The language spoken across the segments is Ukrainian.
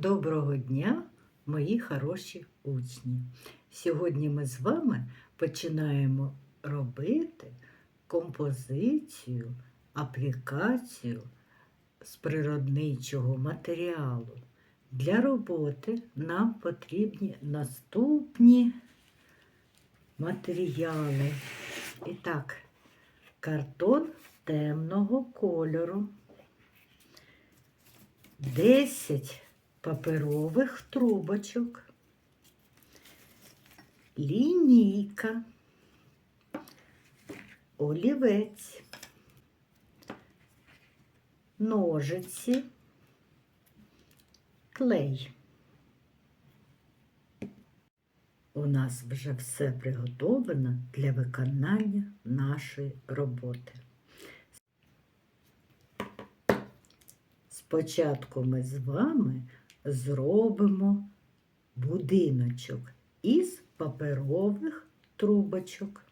Доброго дня, мої хороші учні! Сьогодні ми з вами починаємо робити композицію, аплікацію з природничого матеріалу. Для роботи нам потрібні наступні матеріали. І так, картон темного кольору. 10 паперових трубочок, лінійка, олівець, ножиці, клей. У нас вже все приготовлено для виконання нашої роботи. Спочатку ми з вами зробимо будиночок із паперових трубочок.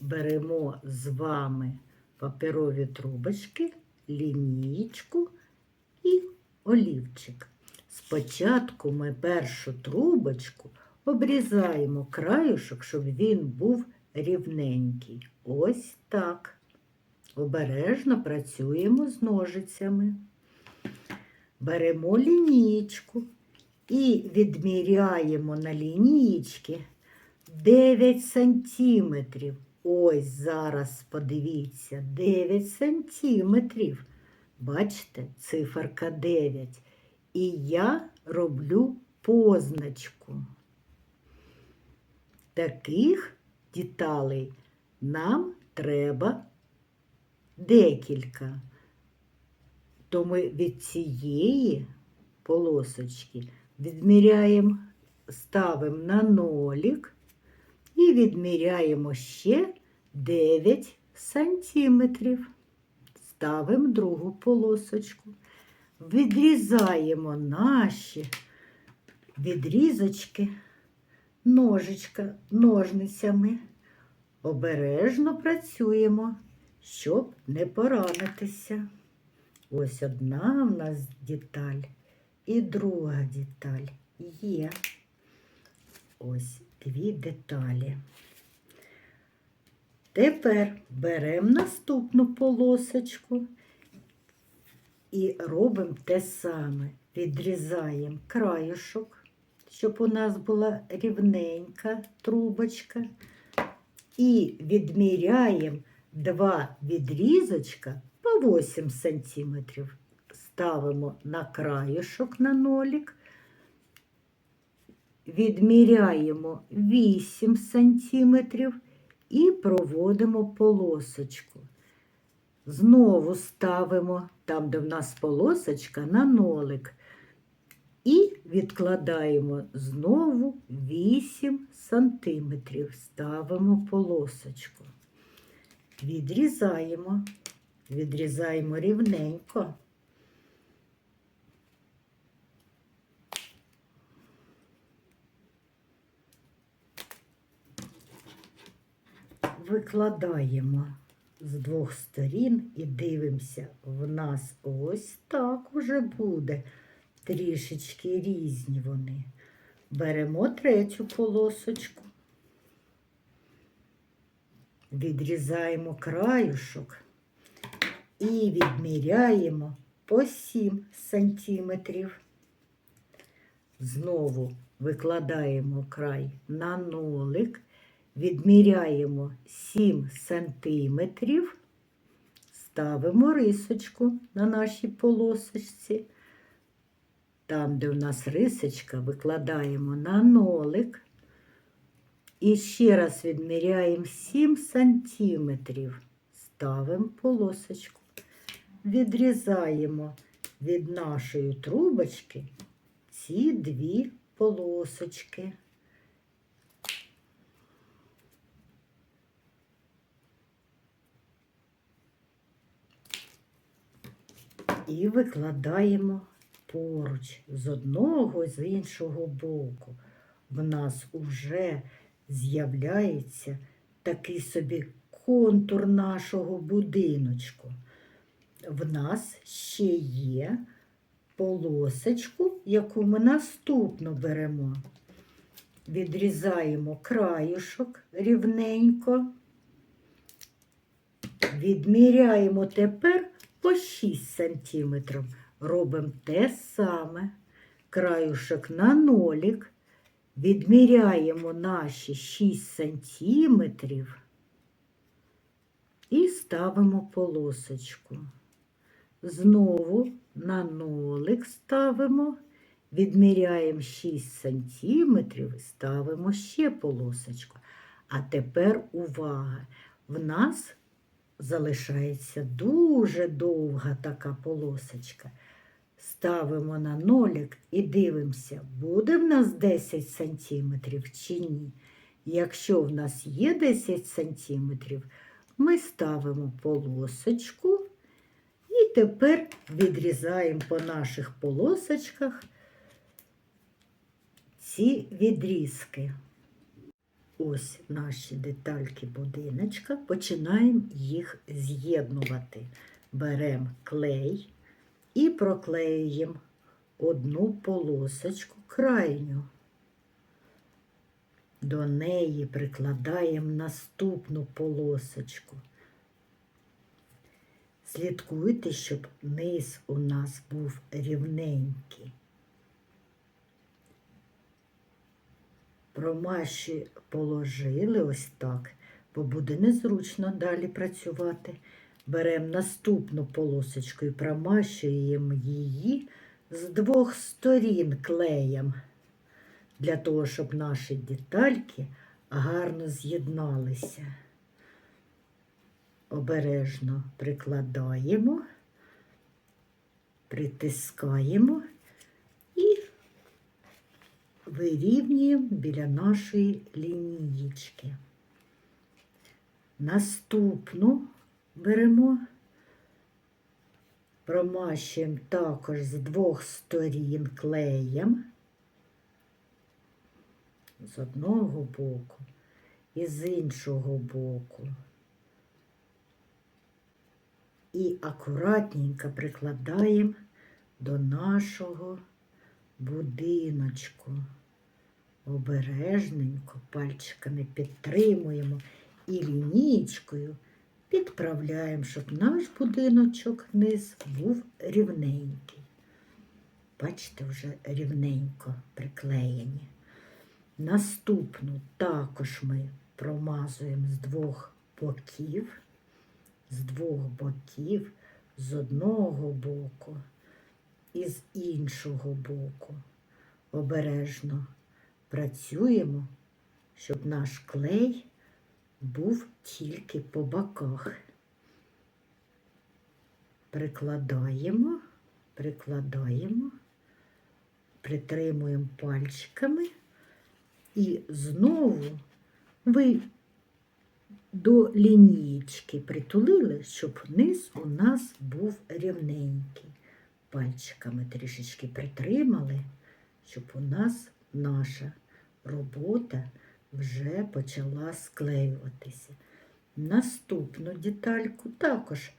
Беремо з вами паперові трубочки, лінійку і олівчик. Спочатку ми першу трубочку обрізаємо краюшок, щоб він був рівненький. Ось так. Обережно працюємо з ножицями. Беремо лінійку і відміряємо на лінійці 9 сантиметрів. Ось зараз подивіться, 9 сантиметрів. Бачите, циферка 9. І я роблю позначку. Таких деталей нам треба декілька. То ми від цієї полосочки відміряємо, ставимо на нолік і відміряємо ще 9 сантиметрів. Ставимо другу полосочку. Відрізаємо наші відрізочки ножичка, ножницями. Обережно працюємо щоб не поранитися. Ось одна в нас деталь і друга деталь є. Ось дві деталі. Тепер беремо наступну полосочку і робимо те саме. Відрізаємо краюшок, щоб у нас була рівненька трубочка. І відміряємо два відрізочка по 8 см. Ставимо на краюшок на нолік, відміряємо 8 см і проводимо полосочку. Знову ставимо там, де в нас полосочка, на нолик. І відкладаємо знову 8 сантиметрів. Ставимо полосочку відрізаємо, відрізаємо рівненько. Викладаємо з двох сторін і дивимося, в нас ось так уже буде. Трішечки різні вони. Беремо третю полосочку відрізаємо краюшок і відміряємо по 7 сантиметрів. Знову викладаємо край на нолик, відміряємо 7 сантиметрів, ставимо рисочку на нашій полосочці. Там, де у нас рисочка, викладаємо на нолик, і ще раз відміряємо 7 сантиметрів. Ставимо полосочку. Відрізаємо від нашої трубочки ці дві полосочки. І викладаємо поруч з одного і з іншого боку. В нас уже з'являється такий собі контур нашого будиночку. В нас ще є полосочку, яку ми наступно беремо. Відрізаємо краюшок рівненько. Відміряємо тепер по 6 см. Робимо те саме. Краюшок на нолік. Відміряємо наші 6 см і ставимо полосочку. Знову на нолик ставимо, відміряємо 6 см і ставимо ще полосочку. А тепер увага! В нас залишається дуже довга така полосочка. Ставимо на нолик і дивимося, буде в нас 10 см чи ні. Якщо в нас є 10 см, ми ставимо полосочку тепер відрізаємо по наших полосочках ці відрізки. Ось наші детальки будиночка. Починаємо їх з'єднувати. Беремо клей і проклеюємо одну полосочку крайню. До неї прикладаємо наступну полосочку. Слідкуйте, щоб низ у нас був рівненький. Промаші положили ось так, бо буде незручно далі працювати. Беремо наступну полосочку і промащуємо її з двох сторін клеєм, для того, щоб наші детальки гарно з'єдналися. Обережно прикладаємо, притискаємо і вирівнюємо біля нашої лінієчки. Наступну беремо, промащуємо також з двох сторін клеєм, з одного боку і з іншого боку. І акуратненько прикладаємо до нашого будиночку. Обережненько пальчиками підтримуємо і лінієчкою підправляємо, щоб наш будиночок низ був рівненький. Бачите, вже рівненько приклеєні. Наступну також ми промазуємо з двох боків, з двох боків, з одного боку і з іншого боку. Обережно працюємо, щоб наш клей був тільки по боках. Прикладаємо, прикладаємо, притримуємо пальчиками і знову ви до лінієчки притулили, щоб низ у нас був рівненький. Пальчиками трішечки притримали, щоб у нас наша робота вже почала склеюватися. Наступну детальку також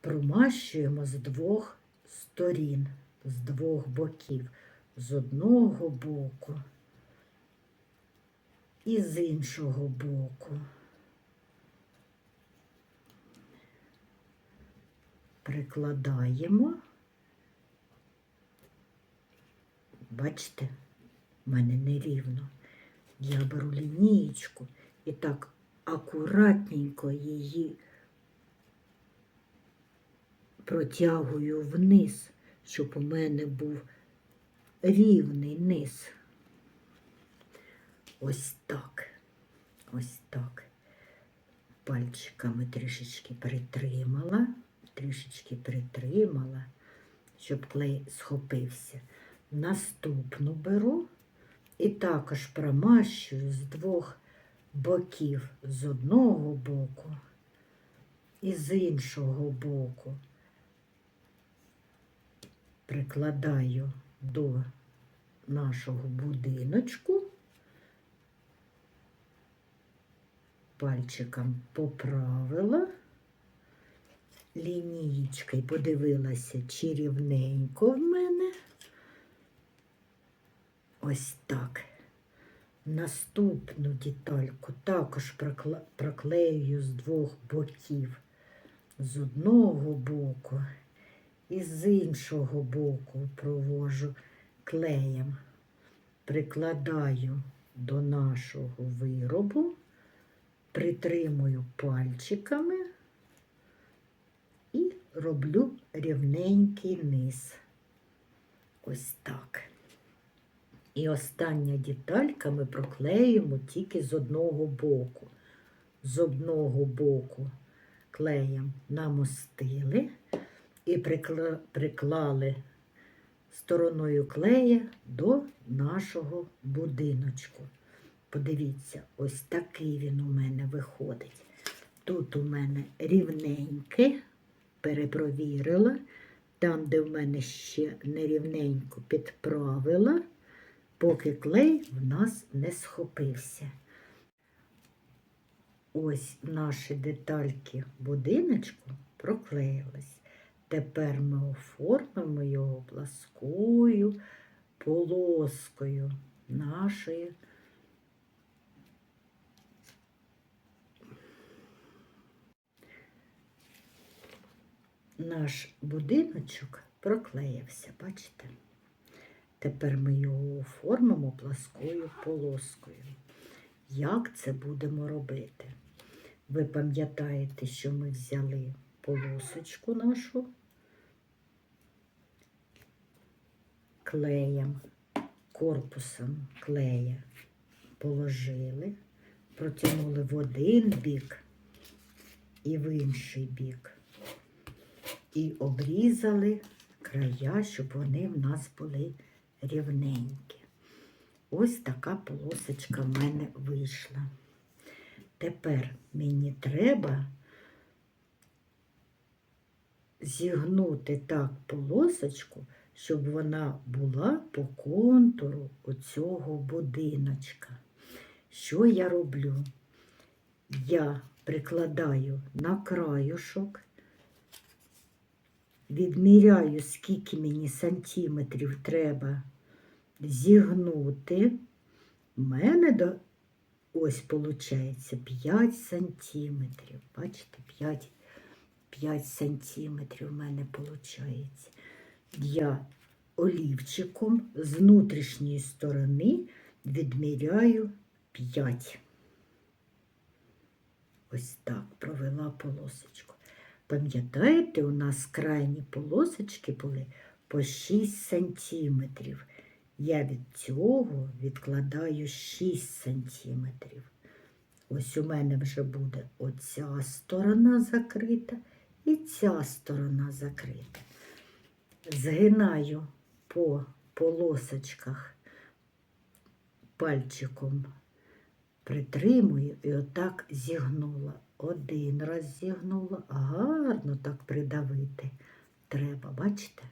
промащуємо з двох сторін, з двох боків, з одного боку і з іншого боку. Прикладаємо. Бачите, в мене нерівно. Я беру лінієчку і так акуратненько її протягую вниз, щоб у мене був рівний низ. Ось так. Ось так. Пальчиками трішечки притримала, трішечки притримала, щоб клей схопився. Наступну беру і також промащую з двох боків, з одного боку і з іншого боку. Прикладаю до нашого будиночку, пальчиком поправила лінієчкою подивилася, чи рівненько в мене. Ось так. Наступну детальку також проклею з двох боків. З одного боку і з іншого боку провожу клеєм. Прикладаю до нашого виробу, притримую пальчиками роблю рівненький низ. Ось так. І остання деталька ми проклеїмо тільки з одного боку. З одного боку клеєм намостили і приклали стороною клея до нашого будиночку. Подивіться, ось такий він у мене виходить. Тут у мене рівненьке, перепровірила. Там, де в мене ще нерівненько підправила, поки клей в нас не схопився. Ось наші детальки будиночку проклеїлись. Тепер ми оформимо його пласкою полоскою нашої наш будиночок проклеївся, бачите? Тепер ми його оформимо пласкою полоскою. Як це будемо робити? Ви пам'ятаєте, що ми взяли полосочку нашу клеєм, корпусом клея положили, протягнули в один бік і в інший бік. І обрізали края, щоб вони в нас були рівненькі. Ось така полосочка в мене вийшла. Тепер мені треба зігнути так полосочку, щоб вона була по контуру оцього будиночка. Що я роблю? Я прикладаю на краюшок, відміряю, скільки мені сантиметрів треба зігнути. У мене до ось виходить 5 сантиметрів. Бачите, 5, 5 сантиметрів у мене виходить. Я олівчиком з внутрішньої сторони відміряю 5. Ось так провела полосочку. Пам'ятаєте, у нас крайні полосочки були по 6 сантиметрів. Я від цього відкладаю 6 сантиметрів. Ось у мене вже буде оця сторона закрита і ця сторона закрита. Згинаю по полосочках пальчиком, притримую і отак зігнула. Один раз зігнула, гарно так придавити треба, бачите?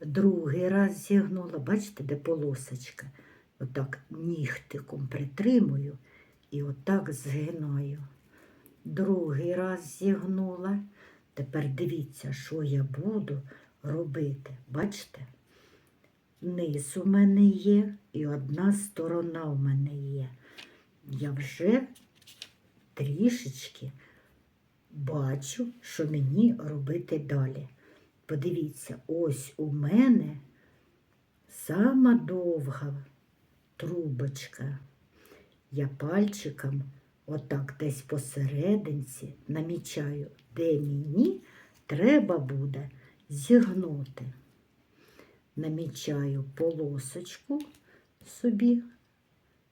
Другий раз зігнула, бачите, де полосочка. Отак нігтиком притримую і отак згинаю. Другий раз зігнула. Тепер дивіться, що я буду робити. Бачите? Низ у мене є і одна сторона у мене є. Я вже трішечки бачу, що мені робити далі. Подивіться, ось у мене сама довга трубочка. Я пальчиком отак десь посерединці намічаю, де мені треба буде зігнути. Намічаю полосочку собі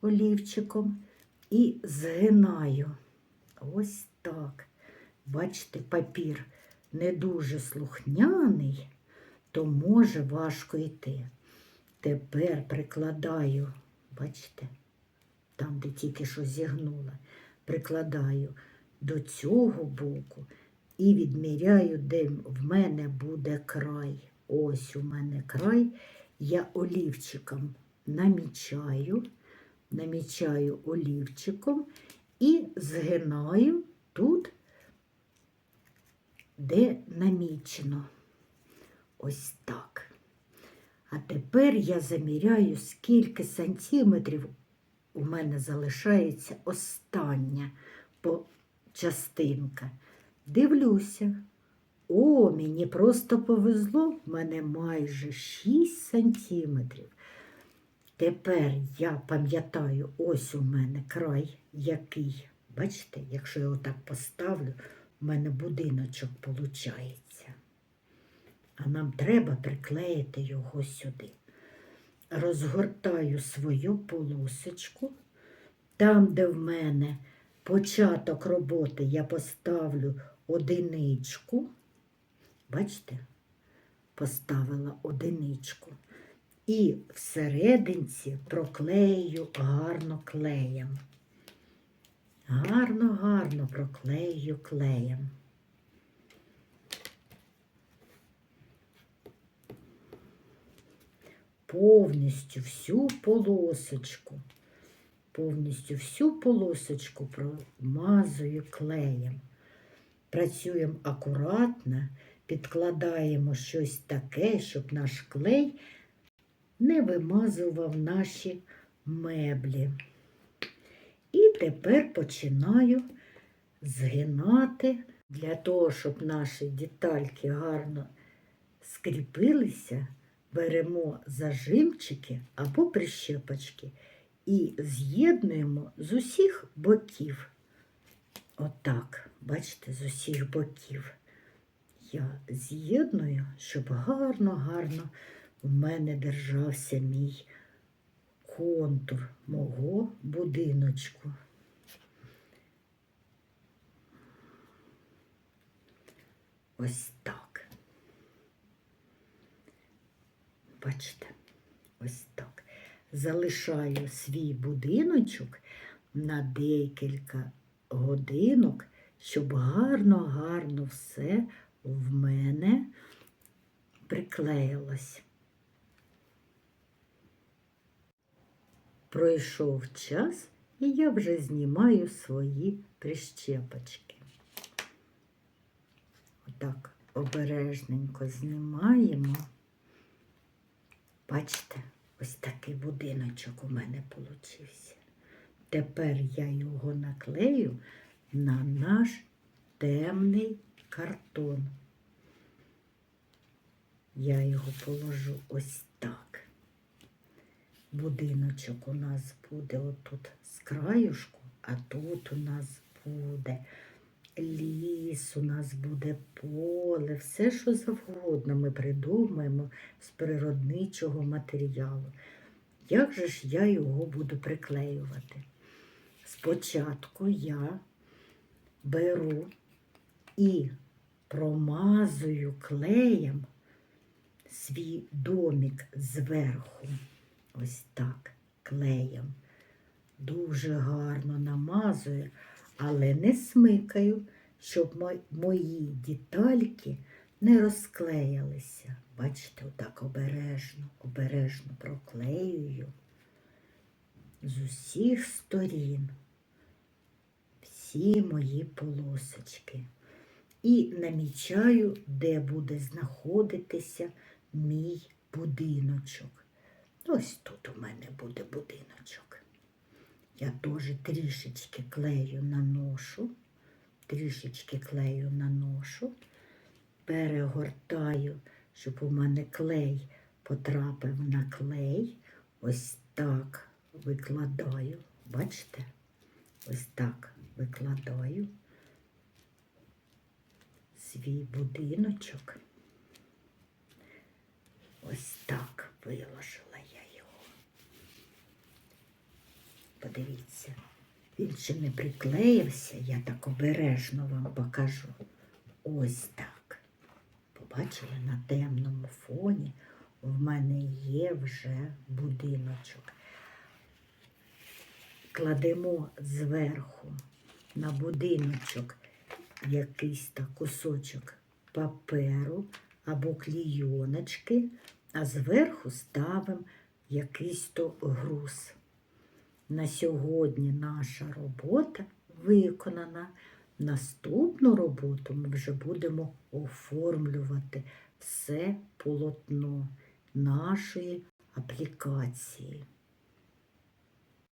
олівчиком і згинаю. Ось так. Бачите, папір не дуже слухняний, то може важко йти. Тепер прикладаю, бачите, там, де тільки що зігнула, прикладаю до цього боку і відміряю, де в мене буде край. Ось у мене край. Я олівчиком намічаю, намічаю олівчиком і згинаю тут де намічено. Ось так. А тепер я заміряю, скільки сантиметрів у мене залишається остання по- частинка. Дивлюся. О, мені просто повезло, в мене майже 6 сантиметрів. Тепер я пам'ятаю, ось у мене край який. Бачите, якщо я отак поставлю, у мене будиночок виходить. А нам треба приклеїти його сюди. Розгортаю свою полосочку. Там, де в мене початок роботи, я поставлю одиничку. Бачите? Поставила одиничку. І всерединці проклею гарно клеєм. Гарно, гарно проклею клеєм. Повністю всю полосочку, повністю всю полосочку промазую клеєм. Працюємо акуратно, підкладаємо щось таке, щоб наш клей не вимазував наші меблі. І тепер починаю згинати для того, щоб наші детальки гарно скріпилися, беремо зажимчики або прищепочки і з'єднуємо з усіх боків. Отак, бачите, з усіх боків. Я з'єдную, щоб гарно-гарно у мене держався мій контур мого будиночку. Ось так. Бачите, ось так. Залишаю свій будиночок на декілька годинок, щоб гарно-гарно все в мене приклеїлось. Пройшов час, і я вже знімаю свої прищепочки. Отак обережненько знімаємо. Бачите, ось такий будиночок у мене получився. Тепер я його наклею на наш темний картон. Я його положу ось так. Будиночок у нас буде отут з краюшку, а тут у нас буде ліс, у нас буде поле, все, що завгодно ми придумаємо з природничого матеріалу. Як же ж я його буду приклеювати? Спочатку я беру і промазую клеєм свій домик зверху. Ось так, клеєм. Дуже гарно намазую, але не смикаю, щоб мої детальки не розклеїлися. Бачите, отак обережно, обережно проклеюю з усіх сторін всі мої полосочки. І намічаю, де буде знаходитися мій будиночок. Ось тут у мене буде будиночок. Я теж трішечки клею наношу, трішечки клею наношу, перегортаю, щоб у мене клей потрапив на клей. Ось так викладаю. Бачите? Ось так викладаю свій будиночок. Ось так виложила я його. Подивіться, він ще не приклеївся, я так обережно вам покажу. Ось так. Побачили, на темному фоні в мене є вже будиночок. Кладемо зверху на будиночок якийсь так кусочок паперу або клійоночки, а зверху ставимо якийсь то груз. На сьогодні наша робота виконана. Наступну роботу ми вже будемо оформлювати все полотно нашої аплікації.